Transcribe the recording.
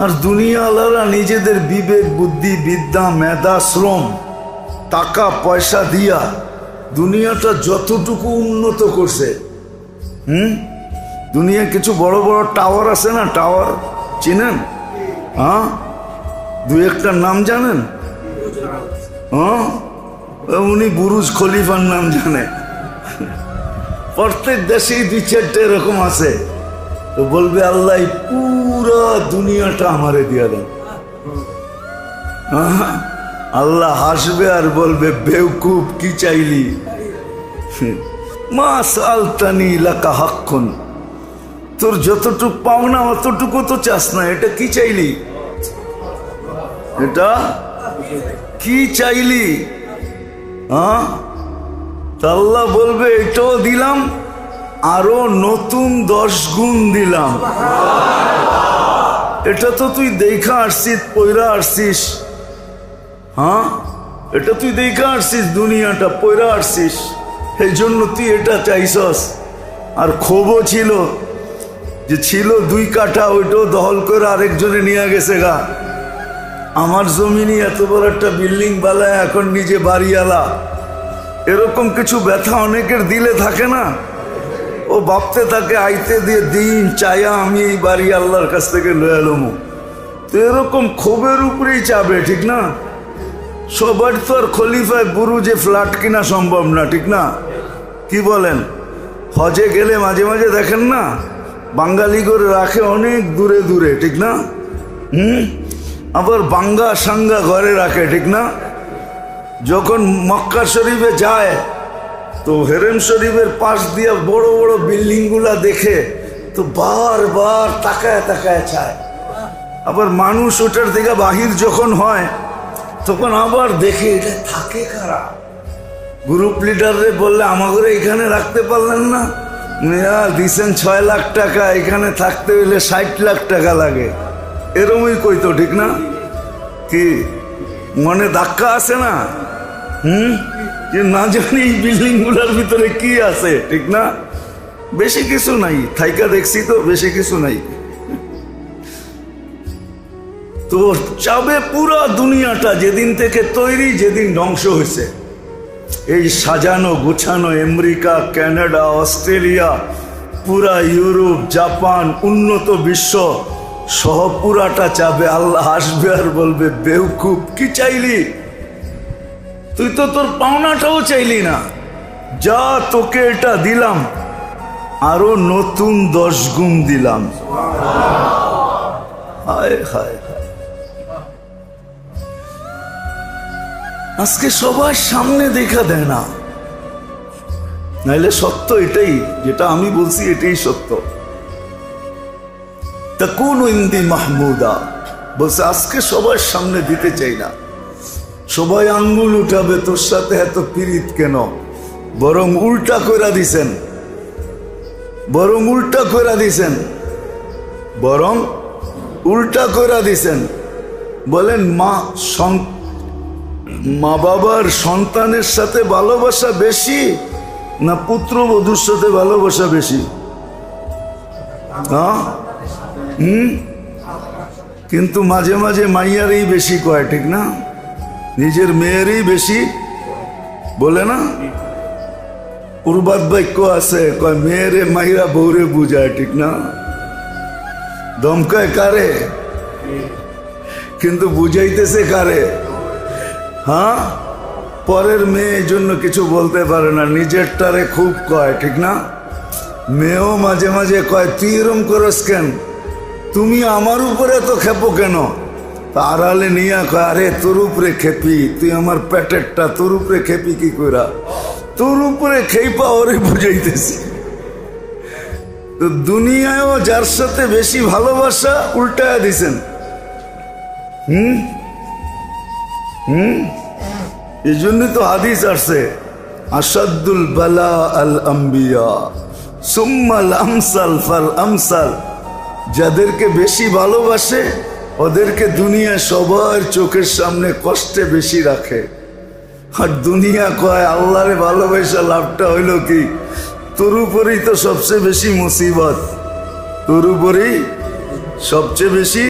আর দুনিয়াওয়ালারা নিজেদের বিবেক, বুদ্ধি, বিদ্যা, মেধা, শ্রম, টাকা, পয়সা দিয়া দুনিয়াটা যতটুকু উন্নত করছে, হুম? দুনিয়া কিছু বড় বড় টাওয়ার আছে না? টাওয়ার চিনেন? হ্যাঁ? দু একটার নাম জানেন? হ্যাঁ? উনি বুরুজ খলিফার নাম জানে। প্রত্যেক দেশেই দুই চারটে এরকম আছে। তো বলবে আল্লাহ, পুরো দুনিয়াটা আমারে দিয়ে দেন। আল্লাহ হাসবে আর বলবে, বেউকুব, কি চাইলি? মা সালতানি লাকা হাক্ষণ তোর যতটুক পাওনা অতটুকু তো চাস না, এটা কি চাইলি? এটা? কি চাইলি? হ্যাঁ তা আল্লাহ বলবে, এটাও দিলাম আরও নতুন দশ গুণ দিলাম। এটা তো তুই দেখা আসছিস পয়রা আসছিস। হ্যাঁ? এটা তুই দেখা আসছিস, দুনিয়াটা পয়রা আসছিস। এই জন্য তুই এটা চাইছস। আর ক্ষোভও ছিল যে ছিল দুই কাঠা, ওইটাও দখল করে আরেকজনে নিয়ে গেছে গা। আমার জমিনই এত বড় একটা বিল্ডিং বালায় এখন নিজে বাড়িওয়ালা। এরকম কিছু ব্যথা অনেকের দিলে থাকে না। ও ভাবতে থাকে, আইতে দিয়ে দিন চায়া আমি এই বাড়ি আল্লাহর কাছ থেকে লয়ে এলোমো তো এরকম ক্ষোভের উপরেই চাবে ঠিক না? সবার তো আর খলিফায় বুরু যে ফ্ল্যাট কিনা সম্ভব না, ঠিক না? কি বলেন? হজে গেলে মাঝে মাঝে দেখেন না, বাঙালি করে রাখে অনেক দূরে দূরে, ঠিক না? হুম? আবার বাঙ্গা সাঙ্গা ঘরে রাখে, ঠিক না? যখন মক্কা শরীফে যায় তো হেরেম শরীফের পাশ দিয়ে বড় বড় বিল্ডিংগুলা দেখে তো বারবার তাকায় তাকায় চায়। আবার মানুষ ওটার থেকে বাহির যখন হয়, তখন আবার দেখে এটা থাকে কারা? গ্রুপ লিডাররে বললে আমাকে এখানে রাখতে পারলেন না, দিছেন ছয় লাখ টাকা, এখানে থাকতে হইলে ষাট লাখ টাকা লাগে। এরমই কইতো, ঠিক না? কি? মনে ধাক্কা আছে না? হুম? যে না জানি এই বিল্ডিংগুলার ভিতরে কি আছে, ঠিক না? বেশি কিছু নাই, থাইকা দেখছি তো, বেশি কিছু নাই। তো চাবে পুরো দুনিয়াটা যেদিন থেকে তৈরি, যেদিন ধ্বংস হয়েছে। এই সাজানো, গুছানো আমেরিকা কানাডা অস্ট্রেলিয়া, পুরা ইউরোপ, জাপান, উন্নত বিশ্ব, সহ পুরাটা চাবে আল্লাহ আসবে আর বলবে, বেউকুব, কি চাইলি? তুই তো তোর পাওনাটাও চাইলি না। যা তোকে এটা দিলাম, আরও নতুন দশ গুণ দিলাম। আজকে সবার সামনে দেখা দেয় না। নাইলে সত্য এটাই, যেটা আমি বলছি এটাই সত্য। তা কোন ইন্দি মাহমুদা, বলছে, আজকে সবার সামনে দিতে চাই না। সবাই আঙ্গুল উঠাবে, তোর সাথে এত পীড়িত কেন? বরং উল্টা কইরা দিছেন। বরং উল্টা কইরা দিছেন। বরং উল্টা কইরা দিছেন। বলেন, মা মা বাবার সন্তানের সাথে ভালোবাসা বেশি না পুত্রবধূর সাথে ভালোবাসা বেশি? হ্যাঁ? হুম? কিন্তু মাঝে মাঝে মাইয়ারই বেশি কয়, ঠিক না? নিজের মেয়েরই বেশি? বলে না? পূর্বাদ বাক্য আছে, কয়, মেয়েরে মাইরা বউরে বুঝায়, ঠিক না? দমকায় কারে? কিন্তু বুঝাইতেছে কারে? হ্যাঁ? পরের মেয়ে জন্য কিছু বলতে পারে না, নিজেরটারে খুব কয়, ঠিক না? মেয়েও মাঝে মাঝে কয়, তুই এরম করস কেন? তুমি আমার উপরে তো খেপো কেন? তা আড়ালে নিয়ে আরে তোর উপরে খেপি, তুই আমার পেটেরটা তোর উপরে খেপি কি কইরা? তোর উপরে খেইপা, ওরে বুঝাইতেছি। তো দুনিয়ায়ও যার সাথে বেশি ভালোবাসা উল্টায়া দিছেন। হুম? হুম? এই জন্যই তো হাদিস আসছে আসাদুল বালা আল আম্বিয়া, সুম্মাল আমসাল ফাল আমসাল। যাদেরকে বেশি ভালোবাসে ওদেরকে দুনিয়া সবার চোখের সামনে কষ্টে বেশি রাখে। আর দুনিয়া কয়, আল্লাহরে ভালোবাসা, লাভটা হইল কি? তোর উপরেই তো সবচেয়ে বেশি মুসিবত। তোর উপরেই সবচেয়ে বেশি